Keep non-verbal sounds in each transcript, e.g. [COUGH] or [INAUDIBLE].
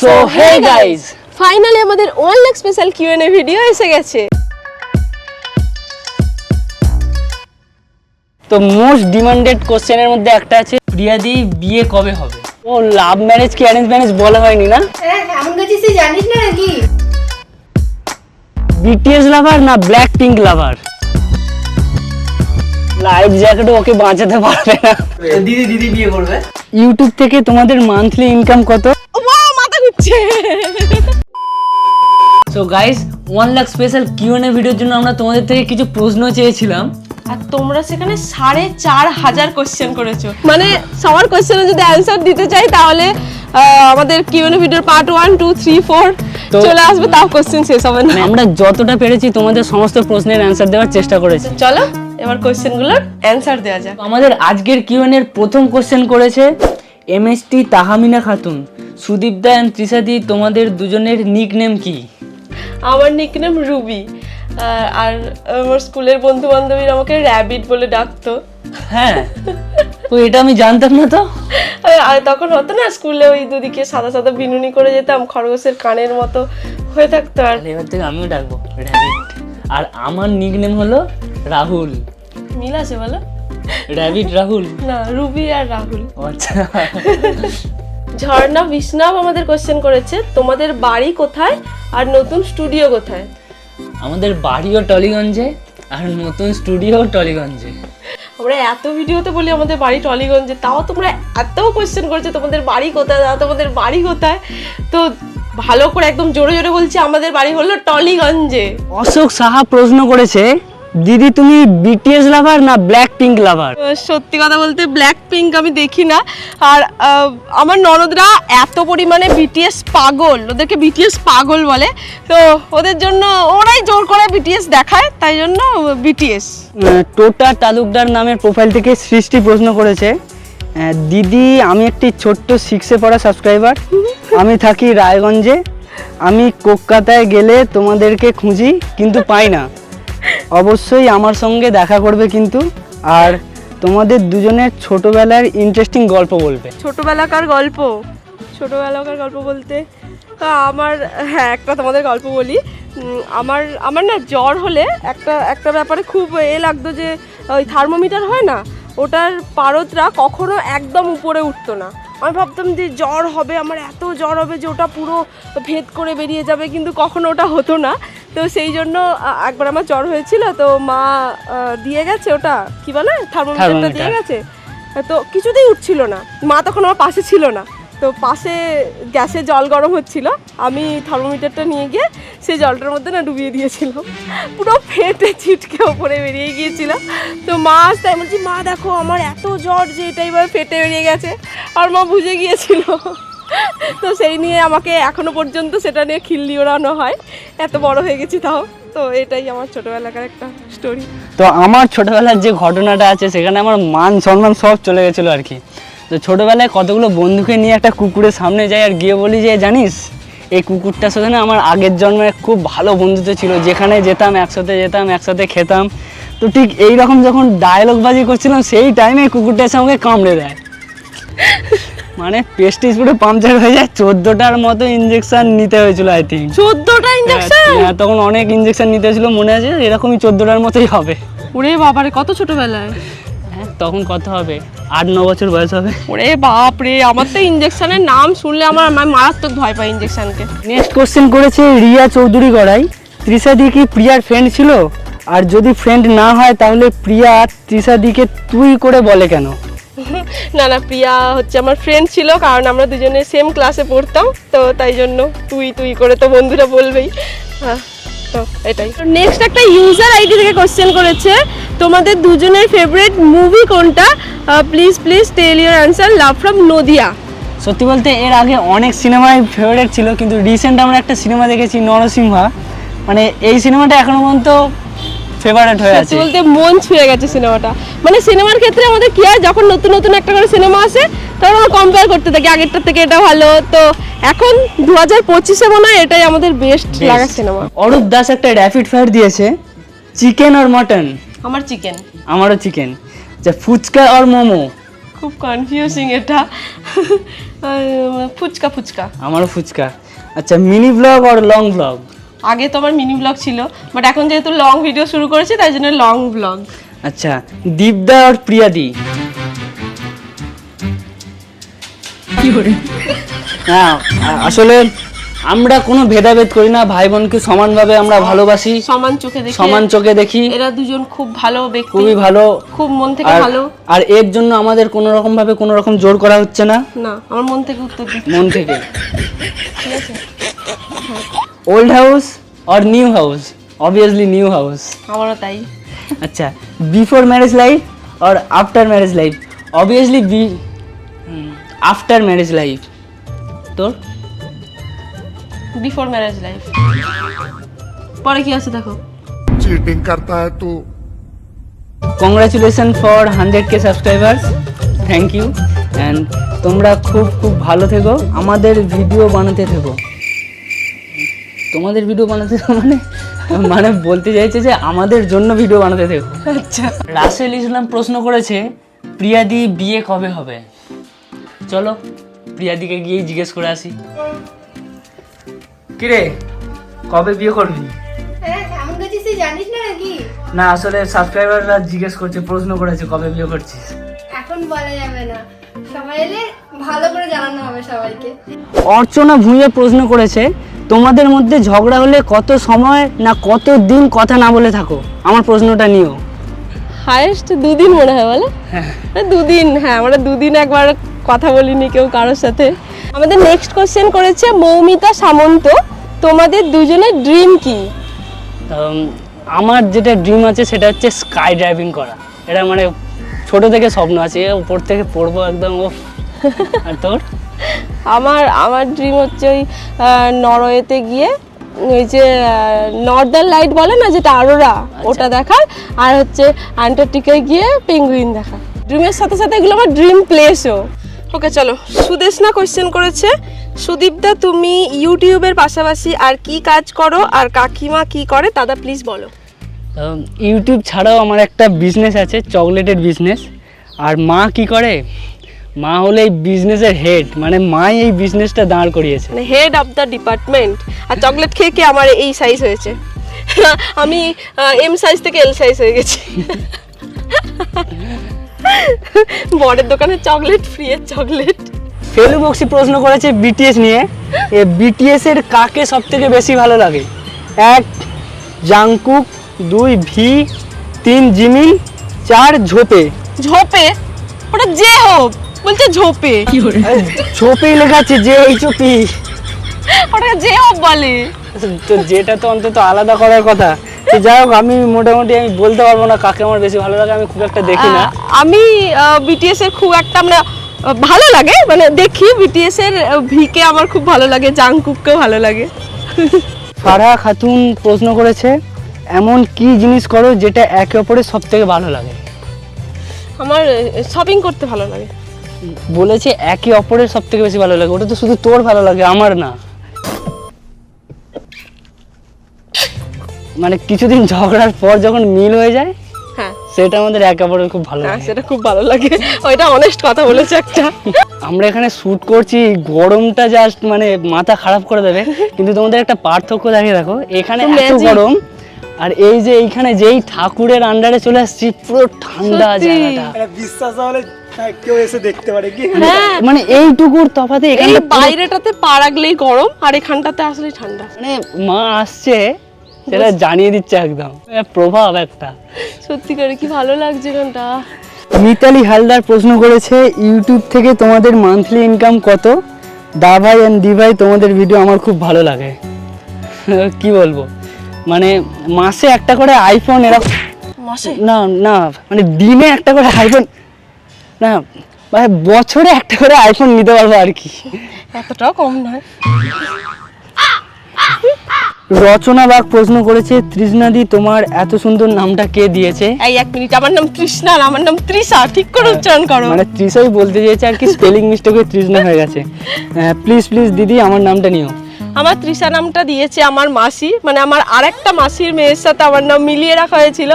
So hey guys finally আমাদের one lakh special Q n A video এসে গেছে। তো মোস্ট ডিমান্ডেড কোশ্চেনের মধ্যে একটা আছে প্রিয়াদি বিয়ে কবে হবে? ও লাভ ম্যারেজ কি অ্যারেঞ্জ ম্যারেজ বলা হয়নি না? হ্যাঁ এমন কিছু জানিস না নাকি? বিটিএস লাভার না Black Pink lover life jacket ওকে বাঁচাতে পারবে না। দিদি দিদি বিয়ে করবে? ইউটিউব থেকে তোমাদের মান্থলি ইনকাম কত? So guys one lakh special Q n A ভিডিওর জন্য আমরা তোমাদের থেকে কিছু প্রশ্ন চেয়েছিলাম। আর তোমরা সেখানে সাড়ে চার হাজার কোশ্চেন করেছ। মানে সবার কোশ্চেনে যদি অ্যান্সার দিতে চাই তাহলে আমাদের কিউএনএ ভিডিওর part one two three four চলে আসবে তাও কোশ্চেন শেষ হবে না। আমরা যতটা পেরেছি তোমাদের সমস্ত প্রশ্নের অ্যান্সার দেওয়ার চেষ্টা করেছি। চলো এবার কোশ্চেনগুলোর অ্যান্সার দেওয়া যাক। আমাদের আজকের কিউএন এর প্রথম কোশ্চেন করেছে এমএসটি তাহামিনা খাতুন। সুদীপ দা অ্যান্ড ত্রিশাদি তোমাদের দুজনের নিক নেম কি? আমার নিকনেম রুবি। আর আমার স্কুলের বন্ধু বান্ধবীরা আমাকে র্যাবিট বলে ডাকতো। হ্যাঁ? তো এটা আমি জানতাম না তো। আর- তখন হতো না স্কুলে ওই দুদিকে সাদা সাদা বিনুনি করে যেতাম খরগোশের কানের মতো হয়ে থাকতো আর। এবার থেকে আমিও ডাকবো র্যাবিট আর আমার নিক নেম হলো রাহুল। মিল আছে বলো? র্যাবিট রাহুল? না রুবি আর রাহুল। আচ্ছা। ঝর্ণা বিষ্ণব আমাদের কোশ্চেন করেছে তোমাদের বাড়ি কোথায় আর নতুন স্টুডিও কোথায়? আমাদের বাড়িও টলিগঞ্জে আর নতুন স্টুডিও টলিগঞ্জে। আমরা এত ভিডিওতে বলি আমাদের বাড়ি টলিগঞ্জে তাও তোমরা এত কোশ্চেন করেছ তোমাদের বাড়ি কোথায় দাদা তোমাদের বাড়ি কোথায়? তো ভালো করে একদম জোরে জোরে বলছি আমাদের বাড়ি হলো টলিগঞ্জে। অশোক সাহা প্রশ্ন করেছে দিদি তুমি বিটিএস লাভার না ব্ল্যাক পিঙ্ক লাভার সত্যি কথা বলতে ব্ল্যাক পিঙ্ক আমি দেখি না। আর আমার ননদরা এত পরিমাণে বিটিএস পাগল ওদেরকে বিটিএস পাগল বলে। তো ওদের জন্য ওরাই জোর করে বিটিএস দেখায় তাই জন্য বিটিএস টোটা তালুকদার নামের প্রোফাইল থেকে সৃষ্টি প্রশ্ন করেছে। দিদি আমি একটি ছোট্ট সিক্সে পড়া সাবস্ক্রাইবার আমি থাকি রায়গঞ্জে। আমি কলকাতায় গেলে তোমাদেরকে খুঁজি কিন্তু পাই না। অবশ্যই আমার সঙ্গে দেখা করবে কিন্তু। আর তোমাদের দুজনের ছোটবেলার ইন্টারেস্টিং গল্প বলবে। ছোটবেলাকার গল্প? ছোটবেলাকার গল্প বলতে আমার হ্যাঁ একটা তোমাদের গল্প বলি। আমার আমার না জ্বর হলে একটা একটা ব্যাপারে খুব এ লাগতো যে, ওই থার্মোমিটার হয় না, ওটার পারদরা কখনো একদম উপরে উঠতো না। আমি ভাবতাম যে জ্বর হবে, আমার এত জ্বর হবে যে ওটা পুরো ভেদ করে বেরিয়ে যাবে, কিন্তু কখনো ওটা হতো না। তো সেই জন্য একবার আমার জ্বর হয়েছিল তো মা দিয়ে গেছে ওটা। কি বলে? থার্মোমিটারটা দিয়ে গেছে। তো কিছুতেই উঠছিল না। মা তখন আমার পাশে ছিল না। তো পাশে গ্যাসে জল গরম হচ্ছিল। আমি থার্মোমিটারটা নিয়ে গিয়ে সেই জলটার মধ্যে না ডুবিয়ে দিয়েছিলাম। পুরো ফেটে ছিটকে ওপরে বেরিয়ে গিয়েছিল তো মা আসতে বলছি মা দেখো আমার এত জ্বর যে এটা এবার ফেটে বেরিয়ে গেছে। আর মা বুঝে গিয়েছিল। [LAUGHS] তো সেই নিয়ে আমাকে এখনও পর্যন্ত সেটা নিয়ে খিল্লি ওড়ানো হয়। এত বড় হয়ে গেছি তাও। তো এটাই আমার ছোটবেলাকার একটা স্টোরি তো আমার ছোটবেলার যে ঘটনাটা আছে, সেখানে আমার মান সম্মান সব চলে গেছিল আর কি। তো ছোটবেলায় কতগুলো বন্ধুকে নিয়ে একটা কুকুরের সামনে যাই আর গিয়ে বলি যে, জানিস, এই কুকুরটার সাথে না আমার আগের জন্মে খুব ভালো বন্ধুত্ব ছিল। যেখানে যেতাম, একসাথে যেতাম, একসাথে খেতাম। তো ঠিক এই রকম যখন ডায়লগবাজি করছিলাম, সেই টাইমে কুকুরটা এসে আমাকে কামড়ে দেয়। মানে পেস্টিস পুরো পাংচার হয়ে যায়। চোদ্দোটার মতো ইঞ্জেকশন নিতে হয়েছিল আই থিঙ্ক চোদ্দটা ইঞ্জেকশন হ্যাঁ, তখন অনেক ইঞ্জেকশন নিতে হয়েছিল মনে আছে? এরকমই চোদ্দোটার মতোই হবে। ওরে বাবারে কত ছোটবেলায়? হ্যাঁ তখন কত হবে? আট ন বছর বয়স হবে। ওরে বাপ রে আমার তো ইঞ্জেকশনের নাম শুনলে আমার আমি মারাত্মক ভয় পাই ইঞ্জেকশনকে নেক্সট কোশ্চেন করেছে রিয়া চৌধুরী গড়াই। ত্রিশাদি কি প্রিয়ার ফ্রেন্ড ছিল? আর যদি ফ্রেন্ড না হয় তাহলে প্রিয়া ত্রিশাদিকে তুই করে বলে কেন? না না প্রিয়া হচ্ছে আমার ফ্রেন্ড ছিল কারণ আমরা দুজনে সেম ক্লাসে পড়তাম তো তাই জন্য তুই তুই করে তো বন্ধুরা বলবেই। হ্যাঁ তো এটাই। নেক্সট একটা ইউজার আইডি থেকে কোশ্চেন করেছে তোমাদের দুজনের ফেভারিট মুভি কোনটা? Please please tell your answer love from Nadia সত্যি বলতে এর আগে অনেক সিনেমাই ফেভারিট ছিল কিন্তু রিসেন্ট আমরা একটা সিনেমা দেখেছি নরসিংহা। মানে এই সিনেমাটা এখনও পর্যন্ত ফেভারিট হয়ে আছে। বলতে মন ছুঁয়ে গেছে সিনেমাটা। মানে সিনেমার ক্ষেত্রে আমাদের কি হয় যখন নতুন নতুন একটা করে সিনেমা আসে তখন আমরা কম্পেয়ার করতে থাকি আগেরটার থেকে এটা ভালো। তো এখন দু হাজার পঁচিশে মনে হয় এটাই আমাদের বেস্ট লাগা সিনেমা। অরূপ দাস একটা র্যাপিড ফায়ার দিয়েছে চিকেন আর মটন আমার চিকেন আমারও চিকেন যে ফুচকা আর মোমো? খুব কনফিউজিং এটা। ফুচকা ফুচকা। আমারও ফুচকা। আচ্ছা মিনি ব্লগ আর লং ব্লগ আগে তো আমার মিনি ব্লগ ছিল বাট এখন যেহেতু লং ভিডিও শুরু করেছি তাই জন্য লং ব্লগ আচ্ছা দীপদা আর প্রিয়াদি। হ্যাঁ আসলে আমরা কোনো ভেদাভেদ করি না ভাই বোনকে সমানভাবে আমরা ভালোবাসি সমান চোখে দেখে। সমান চোখে দেখি। এরা দুজন খুব ভালো ব্যক্তি খুবই ভালো। খুব মন থেকে ভালো। আর এর জন্য আমাদের কোনো রকম ভাবে কোনো রকম জোর করা হচ্ছে না। না আমার মন থেকে উত্তর মন থেকে। ওল্ড হাউস আর new house obviously new house আমারও তাই আচ্ছা বিফোর ম্যারেজ লাইফ আর after marriage life obviously B after marriage life তোর বিফোর ম্যারেজ লাইফ পরে কি আছে দেখো चीटिंग करता है तू congratulation for hundred K subscribers thank you and তোমরা খুব খুব ভালো থেকো আমাদের ভিডিও বানাতে থেকো তোমাদের ভিডিও বানাতে [LAUGHS] মানে মানে বলতে চাইছে যে আমাদের জন্য ভিডিও বানাতে থেকো আচ্ছা। রাসেল ইসলাম প্রশ্ন করেছে প্রিয়াদি বিয়ে কবে হবে? চলো প্রিয়াদিকে গিয়ে জিজ্ঞেস করে আসি। কিরে কবে বিয়ে করবি? হ্যাঁ জানিস না নাকি? না আসলে সাবস্ক্রাইবাররা জিজ্ঞেস করছে প্রশ্ন করেছে কবে বিয়ে করছিস? এখন বলা যাবে না। সবাই এলে ভালো করে জানানো হবে সবাইকে। অর্চনা ভুঁইয়ে প্রশ্ন করেছে তোমাদের মধ্যে ঝগড়া হলে কত সময় না কত দিন কথা না বলে থাকো? আমার প্রশ্নটা নিও। হায়েস্ট দুদিন মনে হয় বলে? দুদিন হ্যাঁ আমরা দুদিন একবার কথা বলিনি কেউ কারোর সাথে। আমাদের নেক্সট কোশ্চেন করেছে মৌমিতা সামন্ত তোমাদের দুজনের ড্রিম কি? আমার যেটা ড্রিম আছে সেটা হচ্ছে স্কাই ড্রাইভিং করা। এটা মানে ছোট থেকে স্বপ্ন আছে উপর থেকে পড়ব একদম ও আর তোর? আমার আমার ড্রিম হচ্ছে ওই নরওয়েতে গিয়ে ওই যে নর্দার্ন লাইট বলে না যেটা আরোরা ওটা দেখার। আর হচ্ছে আন্টার্কটিকায় গিয়ে পেঙ্গুইন দেখা ড্রিমের সাথে সাথে এগুলো আমার ড্রিম প্লেসও ওকে চলো। সুদেশনা কোয়েশ্চেন করেছে সুদীপদা তুমি ইউটিউবের পাশাপাশি আর কি কাজ করো আর কাকিমা কি করে দাদা প্লিজ বলো। ইউটিউব ছাড়াও আমার একটা বিজনেস আছে চকলেটের বিজনেস আর মা কি করে? মা হলো এই বিজনেসের হেড মানে মাই এই বিজনেসটা দাঁড় করিয়েছে। মানে হেড অফ দ্য ডিপার্টমেন্ট আর চকলেট খেয়ে খেয়ে আমার এই সাইজ হয়েছে? আমি এম সাইজ থেকে এল সাইজ হয়ে গেছি। বরের দোকানে চকলেট ফ্রি এর চকলেট ফেলু বক্সি প্রশ্ন করেছে বিটিএস নিয়ে এ বিটিএস এর কাকে সব থেকে বেশি ভালো লাগে? এক জাংকুক দুই ভি তিন জিমিন চার ঝোপে। ঝোপে? ওটা যে হোক। বলছে ঝোপে। ঝোপেই লেখা আছে যে এইচ ও পি ওটা যে হোক বলে। তো যেটা তো অন্তত আলাদা করার কথা। তো যাই হোক আমি মোটামুটি আমি বলতে পারব না কাকে আমার বেশি ভালো লাগে আমি খুব একটা দেখি না। আমি বিটিএস এর খুব একটা মানে আহ, ভালো লাগে। মানে দেখি বিটিএস এর ভিকে আমার খুব ভালো লাগে জাংকুককেও ভালো লাগে। ফারহা খাতুন প্রশ্ন করেছে এমন কি জিনিস করো যেটা একে অপরের সব থেকে ভালো লাগে? আমার শপিং করতে ভালো লাগে। বলেছে একে অপরের সব থেকে বেশি ভালো লাগে। ওটা তো শুধু তোর ভালো লাগে আমার না। মানে কিছুদিন ঝগড়ার পর যখন মিল হয়ে যায় হ্যাঁ। সেটা আমাদের একে অপরের খুব ভালো হ্যাঁ লাগে। সেটা খুব ভালো লাগে। ওইটা অনেস্ট কথা বলেছে একটা। আমরা এখানে শুট করছি গরমটা জাস্ট মানে মাথা খারাপ করে দেবে। কিন্তু তোমাদের একটা পার্থক্য দেখে দেখো এখানে এত গরম আর এই যে এইখানে যেই ঠাকুরের আন্ডারে চলে আসছি পুরো ঠান্ডা। জায়গাটা। বিশ্বাস হলে কেউ এসে দেখতে পারে কি? হ্যাঁ। মানে এইটুকুর তফাতে এই এখানে বাইরেটাতে পা রাখলেই গরম আর এখানটাতে আসলে ঠান্ডা। মানে মা আসছে সেটা জানিয়ে দিচ্ছে একদম। প্রভাব একটা। সত্যি করে কি ভালো লাগছে এখানটা মিতালি হালদার প্রশ্ন করেছে ইউটিউব থেকে তোমাদের মান্থলি ইনকাম কত? দা ভাই অ্যান্ড দি ভাই তোমাদের ভিডিও আমার খুব ভালো লাগে। [LAUGHS] কি বলব? মানে মাসে একটা করে আইফোন এরকম মাসে? না না মানে দিনে একটা করে আইফোন না মানে বছরে একটা করে আইফোন নিতে পারব আর কি। এতটাও কম নয়। রচনা বাগ প্রশ্ন করেছে তৃষ্ণাদি তোমার এত সুন্দর নামটা কে দিয়েছে? এই এক মিনিট আমার নাম তৃষ্ণা আমার নাম তৃষা। ঠিক করে উচ্চারণ করো। মানে তৃষাই বলতে চেয়েছে আর কি স্পেলিং মিস্টেক হয়ে তৃষ্ণা হয়ে গেছে। প্লিজ প্লিজ দিদি আমার নামটা নিও। আমার তৃষা নামটা দিয়েছে আমার মাসি মানে আমার আরেকটা মাসির মেয়ের সাথে আমার নাম মিলিয়ে রাখা হয়েছিল।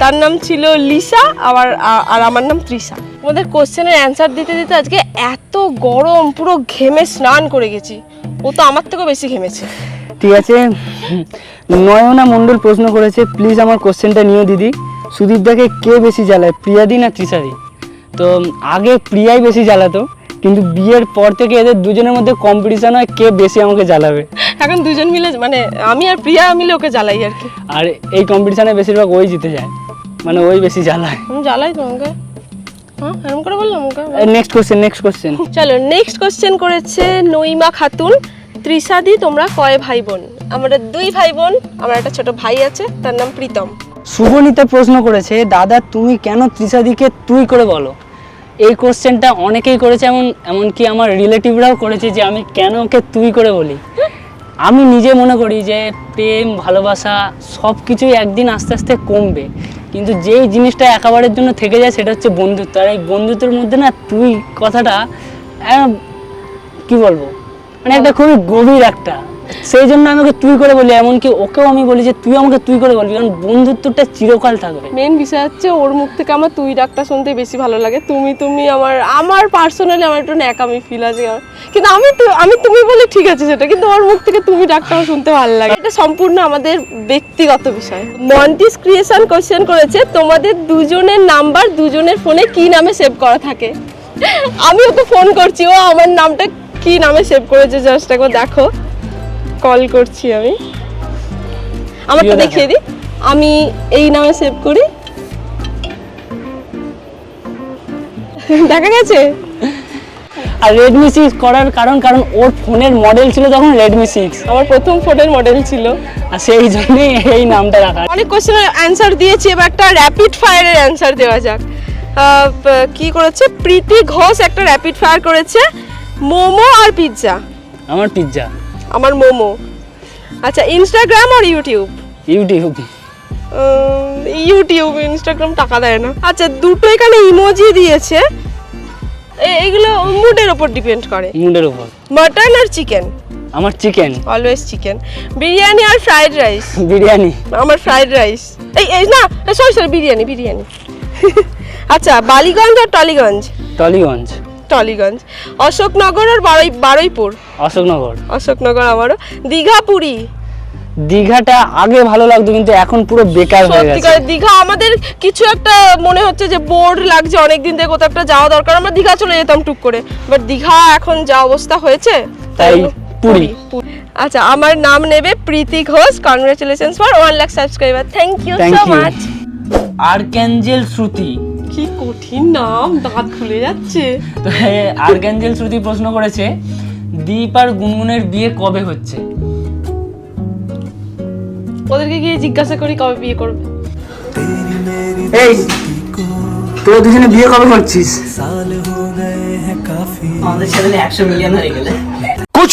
তার নাম ছিল লিসা আবার আর আমার নাম তৃষা। তোমাদের কোশ্চেনের অ্যান্সার দিতে দিতে আজকে এত গরম পুরো ঘেমে স্নান করে গেছি। ও তো আমার থেকেও বেশি ঘেমেছে। ঠিক আছে। নয়না মণ্ডল প্রশ্ন করেছে প্লিজ আমার কোশ্চেনটা নিও দিদি। সুদীপদাকে কে বেশি জ্বালায় প্রিয়াদি না তৃষাদি? তো আগে প্রিয়াই বেশি জ্বালাতো কিন্তু বিয়ের পর থেকে এদের দুজনের মধ্যে কম্পিটিশন হয় কে বেশি আমাকে জ্বালাবে। এখন দুজন মিলে মানে আমি আর প্রিয়া মিলে ওকে জ্বালাই আর কি। আর এই কম্পিটিশনে বেশিরভাগ ওই জিতে যায় মানে ওই বেশি জ্বালায়। জ্বালাই তোমাকে। এরকম করে বললাম ওকে। নেক্সট কোশ্চেন নেক্সট কোশ্চেন চলো নেক্সট কোশ্চেন করেছে নইমা খাতুন। ত্রিসাদি তোমরা কয় ভাই বোন আমরা দুই ভাই বোন আমার একটা ছোট ভাই আছে তার নাম প্রীতম। শুভনীতা প্রশ্ন করেছে দাদা তুমি কেন তৃষাদিকে তুই করে বলো? এই কোশ্চেনটা অনেকেই করেছে এমন এমনকি আমার রিলেটিভরাও করেছে যে আমি কেন ওকে তুই করে বলি। আমি নিজে মনে করি যে প্রেম ভালোবাসা সব কিছুই একদিন আস্তে আস্তে কমবে। কিন্তু যেই জিনিসটা একেবারের জন্য থেকে যায় সেটা হচ্ছে বন্ধুত্ব। আর এই বন্ধুত্বের মধ্যে না তুই কথাটা কি বলব? মানে একটা খুবই গভীর একটা সেই জন্য আমি ওকে তুই করে বলি, এমনকি ওকেও আমি বলি যে তুই আমাকে তুই করে বলবি, কারণ বন্ধুত্বটা চিরকাল থাকবে। মেন বিষয় হচ্ছে ওর মুখ থেকে আমার তুই ডাকটা শুনতে বেশি ভালো লাগে। তুমি তুমি আমার আমার পার্সোনালি আমার একটু ন্যাকামি ফিল আছে। কিন্তু আমি আমি তুমি বলে ঠিক আছে সেটা, কিন্তু ওর মুখ থেকে তুমি ডাকটা শুনতে ভালো লাগে। এটা সম্পূর্ণ আমাদের ব্যক্তিগত বিষয়। মন্টিস ক্রিয়েশন কোশ্চেন করেছে, তোমাদের দুজনের নাম্বার দুজনের ফোনে কি নামে সেভ করা থাকে? আমি ওকে ফোন করছি, ও আমার নামটা কি নামে সেভ করেছে জাস্ট একবার দেখো। কল করছি আমি। আমারটা। দেখিয়ে দিই। আমি এই নামে সেভ করি। দেখা গেছে? আর রেডমি সিক্স করার কারণ কারণ ওর ফোনের মডেল ছিল তখন রেডমি সিক্স আমার প্রথম ফোনের মডেল ছিল। আর সেই জন্যই এই নামটা রাখা অনেক কোশ্চেনের অ্যান্সার দিয়েছি এবার একটা র্যাপিড ফায়ারের অ্যান্সার দেওয়া যাক। কি করেছে? প্রীতি ঘোষ একটা র্যাপিড ফায়ার করেছে। মোমো আর পিৎজা আমার পিৎজা আমার মোমো। আচ্ছা ইনস্টাগ্রাম আর ইউটিউব ইউটিউব ইউটিউব ইনস্টাগ্রাম টাকা দেয় না। আচ্ছা দুটো এখানে ইমোজি দিয়েছে। এগুলো মুডের ওপর ডিপেন্ড করে। মুন্ডের উপর। মাটন আর চিকেন আমার চিকেন অলওয়েজ চিকেন বিরিয়ানি আর ফ্রাইড রাইস বিরিয়ানি আমার ফ্রাইড রাইস এই এই না সরি সরি বিরিয়ানি বিরিয়ানি আচ্ছা বালিগঞ্জ আর টলিগঞ্জ টলিগঞ্জ টলিগঞ্জ অশোকনগর আর বারুই বারুইপুর? অশোকনগর। অশোকনগর আমারও দীঘা পুরী? দীঘাটা আগে ভালো লাগতো কিন্তু এখন পুরো বেকার হয়ে গেছে। সত্যিকার দীঘা আমাদের কিছু একটা মনে হচ্ছে যে বোর লাগছে অনেক দিন থেকে কোথাও একটা যাওয়া দরকার। আমরা দীঘা চলে যেতাম টুক করে। বাট দীঘা এখন যা অবস্থা হয়েছে তাই পুরী। আচ্ছা আমার নাম নেবে Preeti Ghosh. Congratulations for one lakh subscriber thank you so much Archangel Shruti কি কঠিন নাম দাঁত খুলে যাচ্ছে। তো শ্রুতি প্রশ্ন করেছে দীপ আর গুনগুনের বিয়ে কবে হচ্ছে? ওদেরকে গিয়ে জিজ্ঞাসা করি কবে বিয়ে করবে। এই তোরা দুজনে বিয়ে কবে করছিস? আমাদের চ্যানেলে একশো মিলিয়ন হয়ে গেলে। কুছ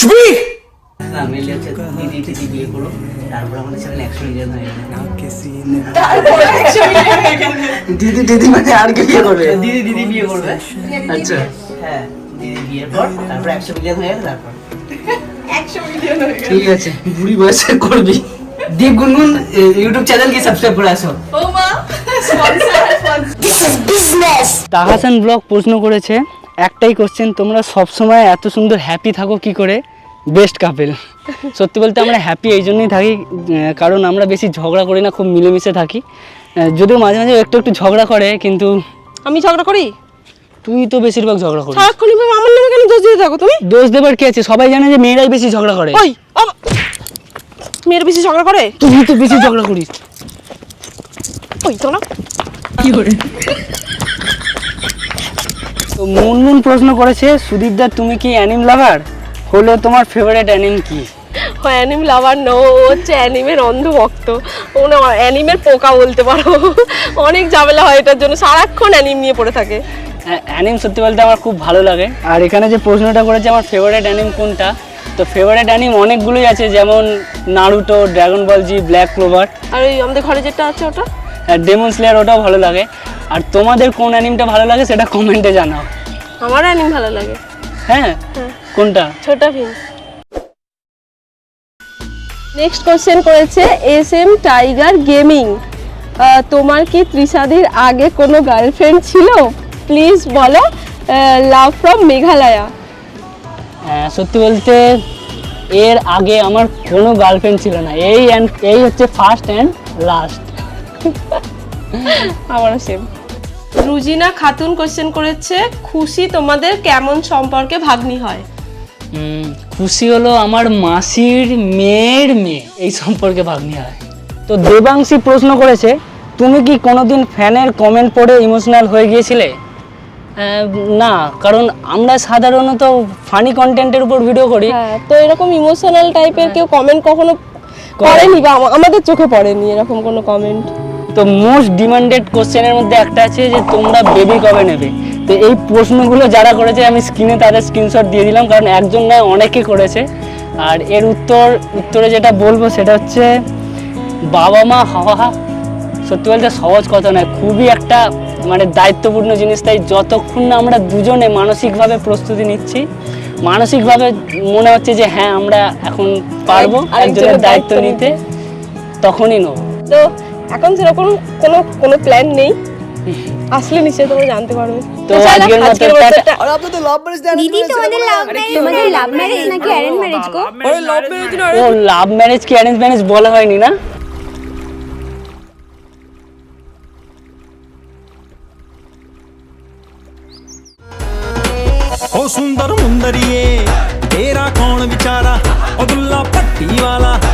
না মিলিয়ন দিদি দিদি বিয়ে করো তারপর আমাদের চ্যানেলে একশো মিলিয়ন হয়ে গেলে দিদি দিদি মানে আর কে বিয়ে করবে? দিদি দিদি বিয়ে করবে। আচ্ছা। হ্যাঁ দিদি বিয়ের পর তারপর একশো মিলিয়ন হয়ে গেলে তারপর। ঠিক আছে বুড়ি বয়সে করবি। দীপ গুনগুন ইউটিউব চ্যানেল কি সাবস্ক্রাইব করে আসো। তাহাসান ব্লগ প্রশ্ন করেছে একটাই কোশ্চেন তোমরা সব সময় এত সুন্দর হ্যাপি থাকো কি করে? Best couple. সত্যি বলতে আমরা হ্যাপি এই জন্যই থাকি কারণ আমরা বেশি ঝগড়া করি না খুব মিলেমিশে থাকি। যদিও মাঝে মাঝে একটু একটু ঝগড়া করে কিন্তু আমি ঝগড়া করি? তুই তো বেশিরভাগ ঝগড়া করিস। সারাক্ষণ আমার নামে কেন দোষ দিয়ে থাকো তুমি? দোষ দেবার কি আছে? সবাই জানে যে মেয়েরাই বেশি ঝগড়া করে। ওই মেয়ের বেশি ঝগড়া করে? তুমি তো বেশি ঝগড়া করিস। ওই তো না। কি করে? তো মুনমুন প্রশ্ন করেছে সুদীপদা তুমি কি অ্যানিম লাভার? হলো তোমার ফেভারিট অ্যানিম কি? অ্যানিম লাভার নো হচ্ছে অ্যানিমের অন্ধভক্ত। ও না অ্যানিমের পোকা বলতে পারো। অনেক ঝামেলা হয় এটার জন্য সারাক্ষণ অ্যানিম নিয়ে পড়ে থাকে। অ্যানিম সত্যি বলতে আমার খুব ভালো লাগে। আর এখানে যে প্রশ্নটা করেছে আমার ফেভারিট অ্যানিম কোনটা? তো ফেভারিট অ্যানিম অনেকগুলোই আছে যেমন Naruto Dragon Ball Z Black Clover আর ওই আমাদের ঘরে যেটা আছে ওটা? ডেমন স্লেয়ার ওটাও ভালো লাগে। আর তোমাদের কোন অ্যানিমটা ভালো লাগে সেটা কমেন্টে জানাও। আমার অ্যানিম ভালো লাগে। হ্যাঁ। কোনটা? ছোটা ভীম। নেক্সট কোশ্চেন করেছে এস এম টাইগার গেমিং। তোমার কি ত্রিশাদির আগে কোনো গার্লফ্রেন্ড ছিল? প্লিজ বলো লাভ ফ্রম মেঘালয়া। হ্যাঁ, সত্যি বলতে এর আগে আমার কোনো গার্লফ্রেন্ড ছিল না। এই অ্যান্ড এই হচ্ছে ফার্স্ট অ্যান্ড লাস্ট আমারও সেম রুজিনা খাতুন কোশ্চেন করেছে খুশি তোমাদের কেমন সম্পর্কে ভাগ্নি হয়? খুশি হলো আমার মাসির মেয়ের মেয়ে এই সম্পর্কে ভাগ্নি হয় তো দেবাংশী প্রশ্ন করেছে তুমি কি কোনোদিন ফ্যানের কমেন্ট পড়ে ইমোশনাল হয়ে গিয়েছিলে? না কারণ আমরা সাধারণত ফানি কন্টেন্টের উপর ভিডিও করি। হ্যাঁ তো এরকম ইমোশনাল টাইপের কেউ কমেন্ট কখনো করেনি। বা আমাদের চোখে পড়েনি এরকম কোনো কমেন্ট? তো মোস্ট ডিমান্ডেড কোশ্চেনের মধ্যে একটা আছে যে তোমরা বেবি কবে নেবে? তো এই প্রশ্নগুলো যারা করেছে আমি স্ক্রিনে তাদের স্ক্রিনশট দিয়ে দিলাম কারণ একজন নয় অনেকে করেছে। আর এর উত্তর উত্তরে যেটা বলব সেটা হচ্ছে বাবা মা হওয়া সত্যি বলতে সহজ কথা নয় খুবই একটা মানে দায়িত্বপূর্ণ জিনিস। তাই যতক্ষণ না আমরা দুজনে মানসিকভাবে প্রস্তুতি নিচ্ছি মানসিকভাবে মনে হচ্ছে যে হ্যাঁ আমরা এখন পারব একজনের দায়িত্ব নিতে নিতে। তখনই নেব। তো এখন সেরকম কোনো কোনো প্ল্যান নেই। আসলে নিশ্চয়ই তোমরা জানতে পারবে তো চলো, আজকের মতো আজকের টাটা। মতোটা- और आपने तो लव मैरिज দিদি তোমাদের লাভ ম্যারেজ তোমাদের লাভ ম্যারেজ নাকি অ্যারেঞ্জ ম্যারেজ গো अरे लव मैरिज ना ও লাভ ম্যারেজ কি অ্যারেঞ্জ ম্যারেজ বলা হয়নি না ओ सुंदर मुंदरिए तेरा कौन विचारा ओ दुल्ला पट्टी वाला दुल्ले दी धी वे आई